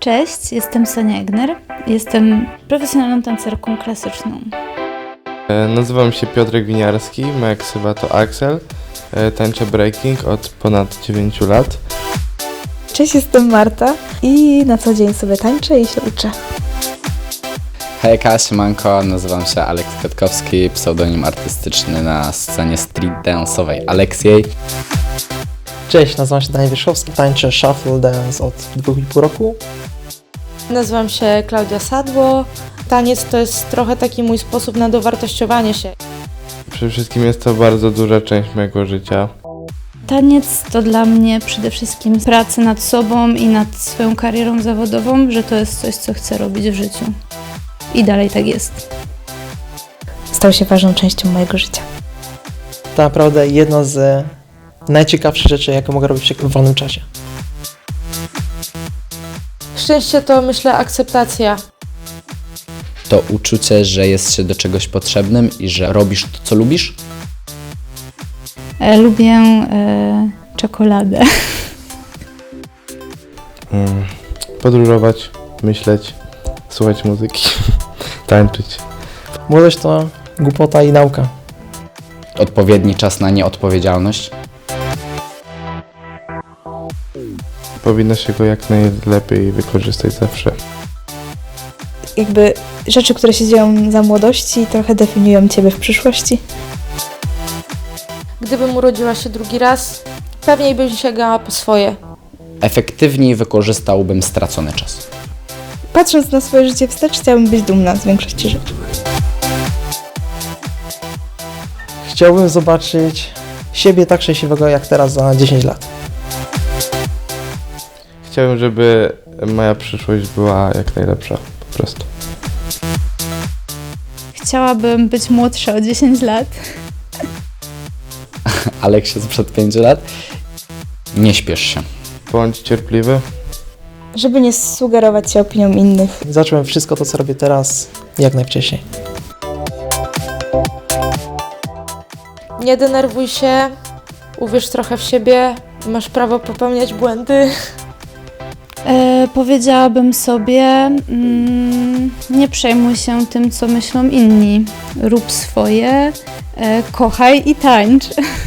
Cześć, jestem Sonia Egner. Jestem profesjonalną tancerką klasyczną. E, Nazywam się Piotrek Winiarski, moja ksywa to Axel. E, Tańczę breaking od ponad 9 lat. Cześć, jestem Marta i na co dzień sobie tańczę i się uczę. Hejka, siemanko, nazywam się Aleks Kwiatkowski, pseudonim artystyczny na scenie street dance'owej Aleksiej. Cześć, nazywam się Daniel Wierzchowski, tańczę shuffle dance od 2,5 roku. Nazywam się Klaudia Sadło. Taniec to jest trochę taki mój sposób na dowartościowanie się. Przede wszystkim jest to bardzo duża część mojego życia. Taniec to dla mnie przede wszystkim praca nad sobą i nad swoją karierą zawodową, że to jest coś, co chcę robić w życiu. I dalej tak jest. Stał się ważną częścią mojego życia. To naprawdę jedna z najciekawszych rzeczy, jakie mogę robić w wolnym czasie. Szczęście to myślę akceptacja. To uczucie, że jest się do czegoś potrzebnym i że robisz to, co lubisz. E, lubię e, czekoladę. Mm, Podróżować, myśleć, słuchać muzyki, tańczyć. Młodość to głupota i nauka. Odpowiedni czas na nieodpowiedzialność. Powinno się go jak najlepiej wykorzystać zawsze. Jakby rzeczy, które się dzieją za młodości, trochę definiują ciebie w przyszłości. Gdybym urodziła się drugi raz, pewniej bym sięgała po swoje. Efektywniej wykorzystałbym stracony czas. Patrząc na swoje życie wstecz, chciałabym być dumna z większości rzeczy. Chciałbym zobaczyć siebie tak szczęśliwego jak teraz za 10 lat. Chciałbym, żeby moja przyszłość była jak najlepsza, po prostu. Chciałabym być młodsza o 10 lat. Aleksie sprzed 5 lat. Nie śpiesz się. Bądź cierpliwy. Żeby nie sugerować się opinią innych. Zacząłem wszystko to, co robię teraz, jak najwcześniej. Nie denerwuj się, uwierz trochę w siebie, masz prawo popełniać błędy. E, powiedziałabym sobie, mm, nie przejmuj się tym, co myślą inni. Rób swoje, e, kochaj i tańcz.